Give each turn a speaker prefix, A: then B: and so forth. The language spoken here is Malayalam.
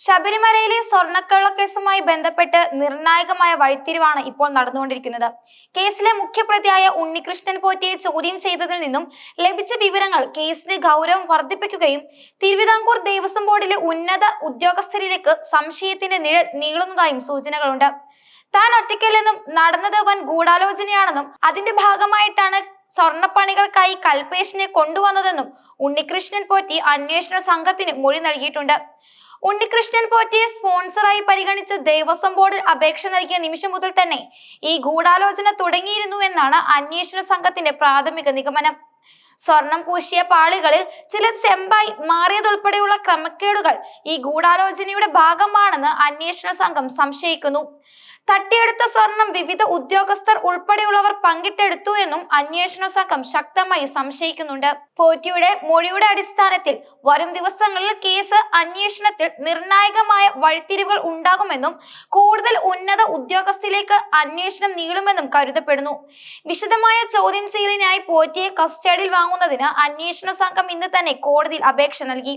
A: ശബരിമലയിലെ സ്വർണക്കള്ളക്കേസുമായി ബന്ധപ്പെട്ട് നിർണായകമായ വഴിത്തിരിവാണ് ഇപ്പോൾ നടന്നുകൊണ്ടിരിക്കുന്നത്. കേസിലെ മുഖ്യപ്രതിയായ ഉണ്ണികൃഷ്ണൻ പോറ്റിയെ ചോദ്യം ചെയ്തതിൽ നിന്നും ലഭിച്ച വിവരങ്ങൾ കേസിന്റെ ഗൗരവം വർദ്ധിപ്പിക്കുകയും തിരുവിതാംകൂർ ദേവസ്വം ബോർഡിലെ ഉന്നത ഉദ്യോഗസ്ഥരിലേക്ക് സംശയത്തിന്റെ നിഴൽ നീളുന്നതായും സൂചനകളുണ്ട്. താൻ ഒറ്റയ്ക്കല്ലെന്നും നടന്നത് വൻ ഗൂഢാലോചനയാണെന്നും അതിന്റെ ഭാഗമായിട്ടാണ് സ്വർണപ്പണികൾക്കായി കൽപേഷിനെ കൊണ്ടുവന്നതെന്നും ഉണ്ണികൃഷ്ണൻ പോറ്റി അന്വേഷണ സംഘത്തിന് മൊഴി നൽകിയിട്ടുണ്ട്. ഉണ്ണികൃഷ്ണൻ പോറ്റിയെ സ്പോൺസറായി പരിഗണിച്ച് ദേവസ്വം ബോർഡിൽ അപേക്ഷ നൽകിയ നിമിഷം മുതൽ തന്നെ ഈ ഗൂഢാലോചന തുടങ്ങിയിരുന്നു എന്നാണ് അന്വേഷണ സംഘത്തിന്റെ പ്രാഥമിക നിഗമനം. സ്വർണം പൂശിയ പാളികളിൽ ചില ചെമ്പായി മാറിയതുൾപ്പെടെയുള്ള ക്രമക്കേടുകൾ ഈ ഗൂഢാലോചനയുടെ ഭാഗമാണെന്ന് അന്വേഷണ സംഘം സംശയിക്കുന്നു. തട്ടിയെടുത്ത സ്വർണം വിവിധ ഉദ്യോഗസ്ഥർ ഉൾപ്പെടെയുള്ളവർ പങ്കിട്ടെടുത്തു എന്നും അന്വേഷണ സംഘം ശക്തമായി സംശയിക്കുന്നുണ്ട്. പോറ്റിയുടെ മൊഴിയുടെ അടിസ്ഥാനത്തിൽ വരും ദിവസങ്ങളിൽ കേസ് അന്വേഷണത്തിൽ നിർണായകമായ വഴിത്തിരിവുകൾ ഉണ്ടാകുമെന്നും കൂടുതൽ ഉന്നത ഉദ്യോഗസ്ഥയിലേക്ക് അന്വേഷണം നീളുമെന്നും കരുതപ്പെടുന്നു. വിശദമായ ചോദ്യം ചെയ്യലിനായി പോറ്റിയെ കസ്റ്റഡിയിൽ വാങ്ങുന്നതിന് അന്വേഷണ സംഘം ഇന്ന് തന്നെ കോടതിയിൽ അപേക്ഷ നൽകി.